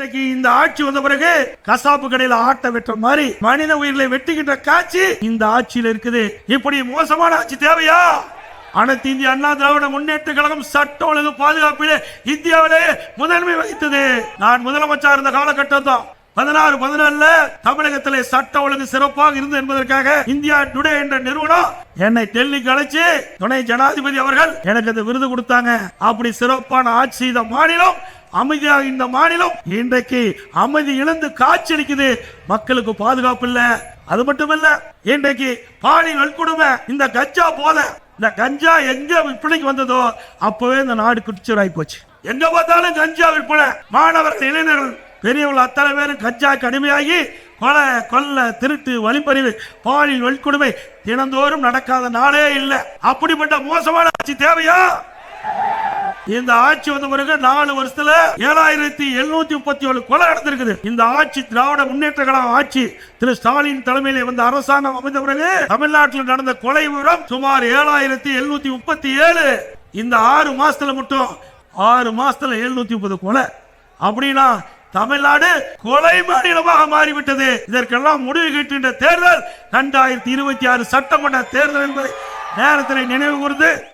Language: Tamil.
இன்றைக்கு இந்த ஆட்சி வந்த பிறகு கசாப்பு கடையில ஆட்டை வெட்டுற மாதிரி மனித உயிர்களை வெட்டுகின்ற காட்சி இந்த ஆட்சியில் இருக்குது. இப்படி மோசமான ஆட்சி தேவையா? அனைத்து இந்திய அண்ணா திராவிட முன்னேற்ற கழகம் சட்ட ஒழுங்கு பாதுகாப்பிலே இந்தியாவிலே முதன்மை வகித்தது. நான் முதலமைச்சர் இருந்த காலகட்டம் தான். பதினாறு பதினாலுல தமிழகத்திலே சட்ட ஒழுங்கு சிறப்பாக இருந்தது என்பதற்காக இந்தியா டுடே என்ற நிறுவனம் என்னை டெல்லிக்கு அழைச்சு துணை ஜனாதிபதி அவர்கள் எனக்கு அந்த விருது கொடுத்தாங்க. அப்படி சிறப்பான ஆட்சி செய்த மாநிலம் அமைதியாக இந்த மாநிலம் இன்றைக்கு அமைதி இழந்து காய்ச்சலிக்குது. மக்களுக்கு பாதுகாப்பு இல்ல. அது மட்டுமல்ல இன்றைக்கு பாலி வன்கொடுமை இந்த கஞ்சா போல. இந்த கஞ்சா எங்க விற்பனைக்கு வந்ததோ அப்பவே இந்த நாடு குடிச்சராய் போச்சு. எங்க பார்த்தாலும் கஞ்சா விற்பனை. மாணவர்கள் இளைஞர்கள் பெரியவர்கள் அத்தனை பேரும் கஞ்சா கடுமையாகி கொலை கொல்ல திருட்டு வழிப்பறிவு பாலியல் வன்கொடுமை தினந்தோறும் நடக்காத நாளே இல்லை. அப்படிப்பட்ட மோசமான ஆட்சி தேவையா? இந்த ஆட்சி வந்த பிறகு நாலு வருஷத்துல ஏழாயிரத்தி எழுநூத்தி முப்பத்தி ஏழு கொலை நடந்திருக்குது. இந்த ஆட்சி திராவிட முன்னேற்ற கழக ஆட்சி திரு ஸ்டாலின் தலைமையில் வந்த அரசாங்கம் அமைந்த பிறகு தமிழ்நாட்டில் நடந்த கொலை விவரம் சுமார் ஏழாயிரத்தி எழுநூத்தி முப்பத்தி ஏழு. இந்த ஆறு மாசத்துல மட்டும் ஆறு மாசத்துல எழுநூத்தி முப்பது கொலை. அப்படின்னா தமிழ்நாடு கொலை மாநிலமாக மாறிவிட்டது. இதற்கெல்லாம் முடிவு கட்டுகின்ற தேர்தல் இரண்டாயிரத்தி இருபத்தி ஆறு சட்டமன்ற தேர்தல் என்பதை நேரத்தில் நினைவு கூர்ந்து